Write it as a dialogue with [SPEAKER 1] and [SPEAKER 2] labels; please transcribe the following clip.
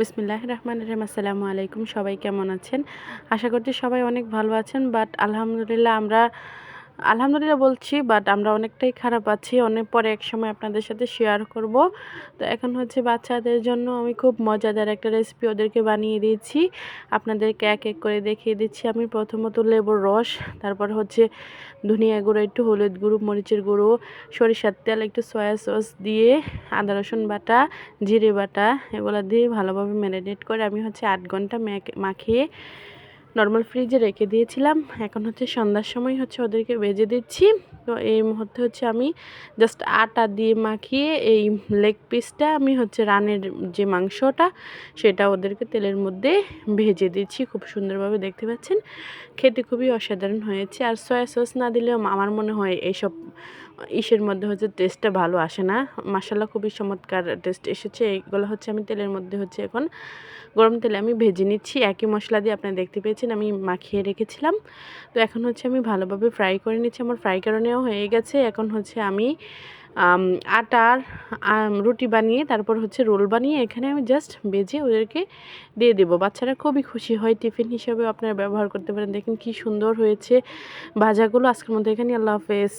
[SPEAKER 1] বিসমিল্লাহ রহমান রহিম আসসালামু আলাইকুম। সবাই কেমন আছেন? আশা করছি সবাই অনেক ভালো আছেন, বাট আলহামদুলিল্লাহ আমরা আলহামদুলিল্লাহ বলছি বাট আমরা অনেকটাই খারাপ আছি। অনেক পরে এক সময় আপনাদের সাথে শেয়ার করব। তো এখন হচ্ছে বাচ্চাদের জন্য আমি খুব মজাদার একটা রেসিপি ওদেরকে বানিয়ে দিয়েছি। আপনাদেরকে এক এক করে দেখিয়ে দিচ্ছি। আমি প্রথমত লেবুর রস, তারপর হচ্ছে ধনিয়া গুঁড়ো, একটু হলুদ গুঁড়ো, মরিচের গুঁড়ো, সরিষার তেল, একটু সয়া সস দিয়ে আদা রসুন বাটা, জিরে বাটা, এগুলো দিয়ে ভালোভাবে ম্যারিনেট করে আমি হচ্ছে আট ঘণ্টা মাখিয়ে নর্মাল ফ্রিজে রেখে দিয়েছিলাম। এখন হচ্ছে সন্ধ্যার সময় হচ্ছে ওদেরকে ভেজে দিচ্ছি। তো এই মুহূর্তে হচ্ছে আমি জাস্ট আটা দিয়ে মাখিয়ে এই লেগ পিসটা আমি হচ্ছে রানের যে মাংসটা, সেটা ওদেরকে তেলের মধ্যে ভেজে দিচ্ছি। খুব সুন্দরভাবে দেখতে পাচ্ছেন। খেতে খুবই অসাধারণ হয়েছে। আর সয়া সস না দিলেও আমার মনে হয় এইসব ইসের মধ্যে হচ্ছে টেস্টটা ভালো আসে না। মশালা খুবই চমৎকার টেস্ট এসেছে। এগুলো হচ্ছে আমি তেলের মধ্যে হচ্ছে এখন গরম তেলে আমি ভেজে নিচ্ছি। একই মশলা দিয়ে আপনারা দেখতে পেয়েছেন আমি মাখিয়ে রেখেছিলাম। তো এখন হচ্ছে আমি ভালোভাবে ফ্রাই করে নিচ্ছি। আমার ফ্রাই কারণেও হয়ে গেছে। এখন হচ্ছে আমি আটার রুটি বানিয়ে তারপর হচ্ছে রোল বানিয়ে এখানে আমি জাস্ট বেজে ওদেরকে দিয়ে দেবো। বাচ্চারা খুবই খুশি হয় টিফিন হিসেবে আপনারা ব্যবহার করতে পারেন। দেখেন কি সুন্দর হয়েছে ভাজাগুলো। আজকের মধ্যে এখানে আল্লাহ হাফেজ।